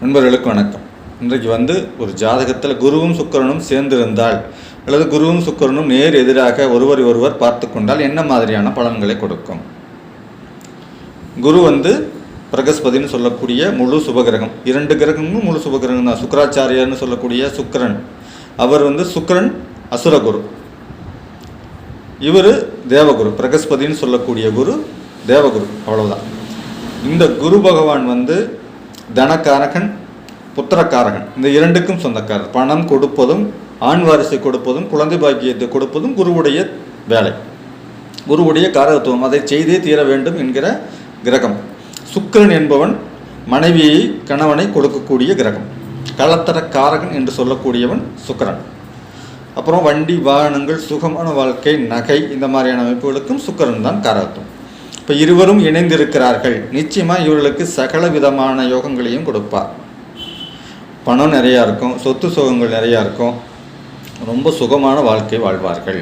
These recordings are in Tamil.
நண்பர்களுக்கு வணக்கம். இன்றைக்கு வந்து ஒரு ஜாதகத்தில் குருவும் சுக்கிரனும் சேர்ந்திருந்தால் அல்லது குருவும் சுக்கிரனும் நேர் எதிராக ஒருவரை ஒருவர் பார்த்து கொண்டால் என்ன மாதிரியான பலன்களை கொடுக்கும்? குரு வந்து பிரகஸ்பதின்னு சொல்லக்கூடிய முழு சுபகிரகம். இரண்டு கிரகமும் முழு சுபகிரகம் தான். சுக்கராச்சாரியர்னு சொல்லக்கூடிய சுக்கிரன். அவர் வந்து சுக்கிரன் அசுரகுரு. இவர் தேவகுரு. பிரகஸ்பதின்னு சொல்லக்கூடிய குரு தேவகுரு. அவ்வளவுதான். இந்த குரு பகவான் வந்து தனக்காரகன் புத்திரக்காரகன். இந்த இரண்டுக்கும் சொந்தக்காரர். பணம் கொடுப்பதும் ஆண் வாரிசை கொடுப்பதும் குழந்தை பாக்கியத்தை கொடுப்பதும் குருவுடைய வேலை. குருவுடைய காரகத்துவம். அதை செய்தே தீர வேண்டும் என்கிற கிரகம். சுக்கரன் என்பவன் மனைவியை கணவனை கொடுக்கக்கூடிய கிரகம். களத்தர காரகன் என்று சொல்லக்கூடியவன் சுக்கரன். அப்புறம் வண்டி வாகனங்கள் சுகமான வாழ்க்கை நகை இந்த மாதிரியான அமைப்புகளுக்கும் சுக்கரன் தான் காரகத்துவம். இப்போ இருவரும் இணைந்திருக்கிறார்கள். நிச்சயமாக இவர்களுக்கு சகல விதமான யோகங்களையும் கொடுப்பார். பணம் நிறையா இருக்கும் சொத்து சுகங்கள் நிறையா இருக்கும். ரொம்ப சுகமான வாழ்க்கை வாழ்வார்கள்.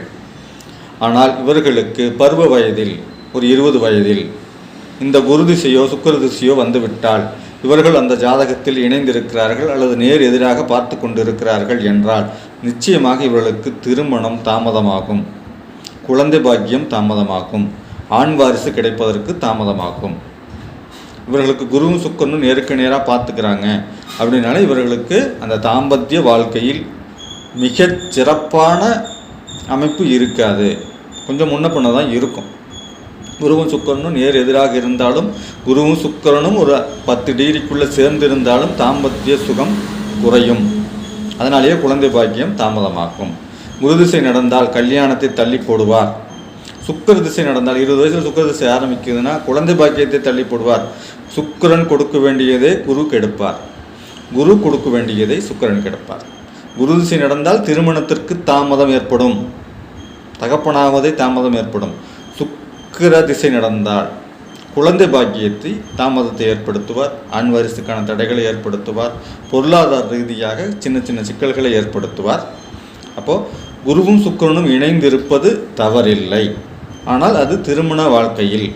ஆனால் இவர்களுக்கு பருவ வயதில் ஒரு இருபது வயதில் இந்த குரு திசையோ சுக்கிர திசையோ வந்துவிட்டால் இவர்கள் அந்த ஜாதகத்தில் இணைந்திருக்கிறார்கள் அல்லது நேர் எதிராக பார்த்து கொண்டிருக்கிறார்கள் என்றால் நிச்சயமாக இவர்களுக்கு திருமணம் தாமதமாகும். குழந்தை பாக்கியம் தாமதமாகும். ஆண் வாரிசு கிடைப்பதற்கு தாமதமாகும். இவர்களுக்கு குருவும் சுக்கரனும் நேருக்கு நேராக பார்த்துக்கிறாங்க. அப்படின்னால இவர்களுக்கு அந்த தாம்பத்திய வாழ்க்கையில் மிக சிறப்பான அமைப்பு இருக்காது. கொஞ்சம் முன்ன பண்ண தான் இருக்கும். குருவும் சுக்கரனும் நேர் எதிராக இருந்தாலும் குருவும் சுக்கரனும் ஒரு பத்து டிகிரிக்குள்ளே சேர்ந்திருந்தாலும் தாம்பத்திய சுகம் குறையும். அதனாலேயே குழந்தை பாக்கியம் தாமதமாக்கும் குருதிசை நடந்தால் கல்யாணத்தை தள்ளி போடுவார். சுக்கர திசை நடந்தால் இருபது வயசில் சுக்கர திசை ஆரம்பிக்குதுன்னா குழந்தை பாக்கியத்தை தள்ளி போடுவார் சுக்கிரன் கொடுக்க வேண்டியதை குரு கெடுப்பார். குரு கொடுக்க வேண்டியதை சுக்கரன் கெடுப்பார். குரு திசை நடந்தால் திருமணத்திற்கு தாமதம் ஏற்படும். தகப்பனாவதை தாமதம் ஏற்படும். சுக்கிர திசை நடந்தால் குழந்தை பாக்கியத்தை தாமதத்தை ஏற்படுத்துவார். ஆண் வாரிசுக்கான தடைகளை ஏற்படுத்துவார். பொருளாதார ரீதியாக சின்ன சின்ன சிக்கல்களை ஏற்படுத்துவார். அப்போது குருவும் சுக்கிரனும் இணைந்திருப்பது தவறில்லை. ஆனால் அது திருமண வாழ்க்கையில்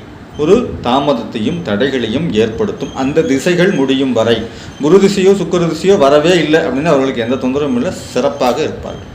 ஒரு தாமதத்தையும் தடைகளையும் ஏற்படுத்தும். அந்த திசைகள் முடியும் வரை குரு திசையோ சுக்கர திசையோ வரவே இல்லை அப்படின்னு அவர்களுக்கு எந்த தொந்தரவும் இல்லை சிறப்பாக இருப்பார்கள்.